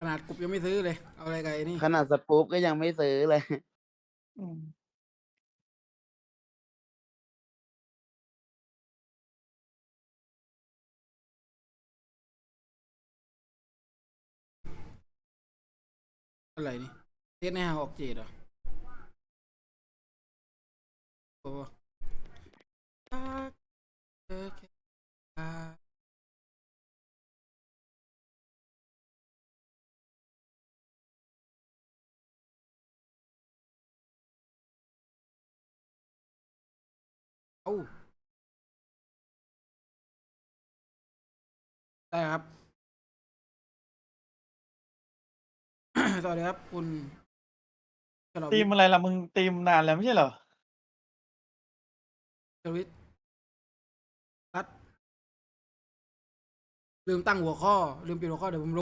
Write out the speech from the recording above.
ขนาดกรุบยังไม่ซื้อเลย เอาอะไรกับไอ้นี่ขนาดสปู๊ปก็ยังไม่ซื้อเลย อืมอะไรนี่เทสในหาออกเจดเหรอโอ้รัก เธอแค่ตาเอ้าได้ครับสวัสดีครับคุณฉลองตีมอะไรล่ะมึงตีมนานแล้วไม่ใช่เหรอสวิตรัดลืมตั้งหัวข้อ ลืมปิดหัวข้อเดี๋ยวผมลง